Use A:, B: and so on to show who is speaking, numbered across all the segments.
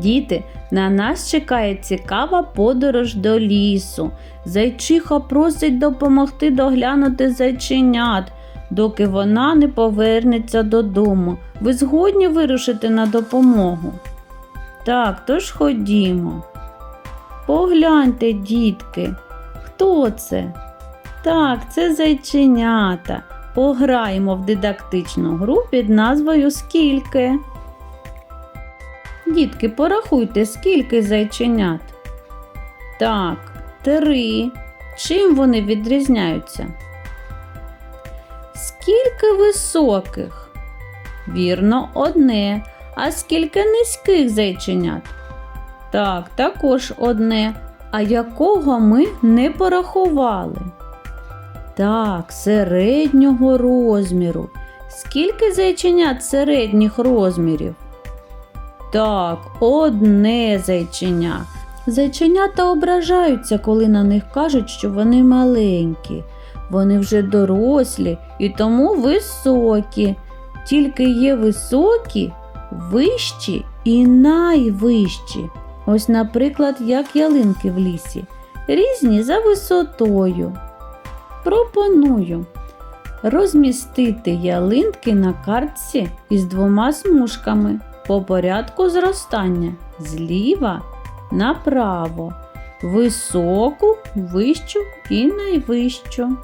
A: Діти, на нас чекає цікава подорож до лісу. Зайчиха просить допомогти доглянути зайченят, доки вона не повернеться додому. Ви згодні вирушити на допомогу? Так, тож ходімо. Погляньте, дітки, хто це? Так, це зайченята. Пограємо в дидактичну гру під назвою Скільки. Дітки, порахуйте, скільки зайченят. Так, три. Чим вони відрізняються? Скільки високих? Вірно, одне. А скільки низьких зайченят? Так, також одне. А якого ми не порахували? Так, середнього розміру. Скільки зайченят середніх розмірів? Так, одне зайченя. Зайченята ображаються, коли на них кажуть, що вони маленькі. Вони вже дорослі і тому високі. Тільки є високі, вищі і найвищі. Ось, наприклад, як ялинки в лісі, різні за висотою. Пропоную розмістити ялинки на картці із двома смужками по порядку зростання зліва направо, високу, вищу і найвищу.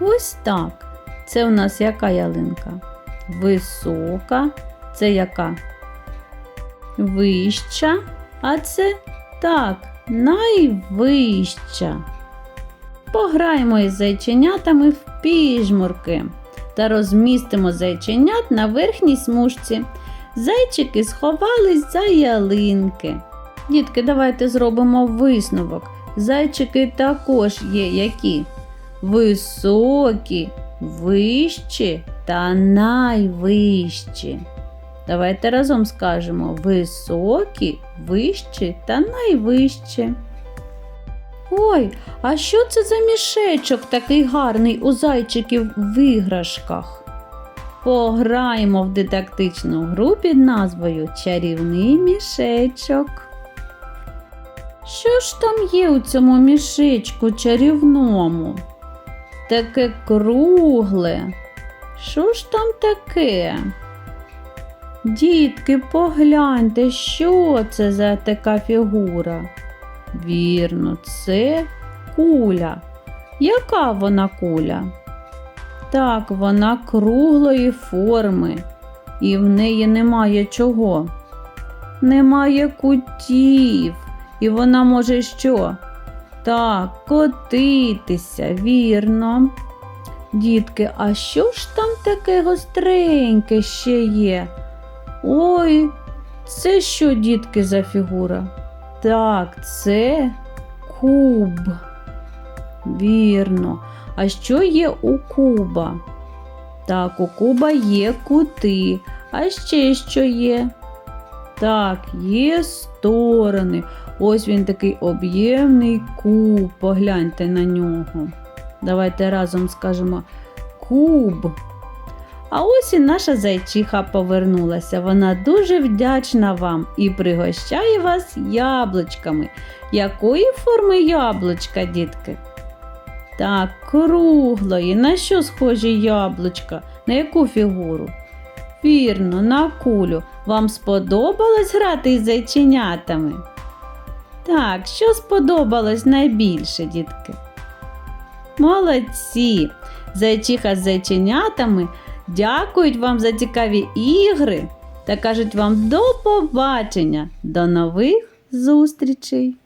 A: Ось так. Це у нас яка ялинка? Висока, це яка? Вища, а це так, найвища. Пограємо із зайченятами в піжмурки та розмістимо зайченят на верхній смужці. Зайчики сховались за ялинки. Дітки, давайте зробимо висновок. Зайчики також є які? Високі, вищі та найвищі. Давайте разом скажемо високі, вищі та найвищі. Ой, а що це за мішечок такий гарний у зайчиків в іграшках? Пограємо в дидактичну гру під назвою Чарівний мішечок. Що ж там є у цьому мішечку чарівному? Таке кругле. Що ж там таке? Дітки, погляньте, що це за така фігура? Вірно, це куля. Яка вона куля? Так, вона круглої форми, і в неї немає чого. Немає кутів, і вона може що? Так, котитися, вірно. Дітки, а що ж там таке гостреньке ще є? Ой, це що, дітки, за фігура? Так, це куб. Вірно. А що є у куба? Так, у куба є кути. А ще що є? Так, є сторони. Ось він такий об'ємний куб. Погляньте на нього. Давайте разом скажемо куб. А ось і наша зайчиха повернулася. Вона дуже вдячна вам і пригощає вас яблучками. Якої форми яблучка, дітки? Так, круглої. На що схожі яблучка? На яку фігуру? Вірно, на кулю. Вам сподобалось грати із зайченятами? Так, що сподобалось найбільше, дітки? Молодці! Зайчиха з зайченятами дякують вам за цікаві ігри та кажуть вам до побачення, до нових зустрічей!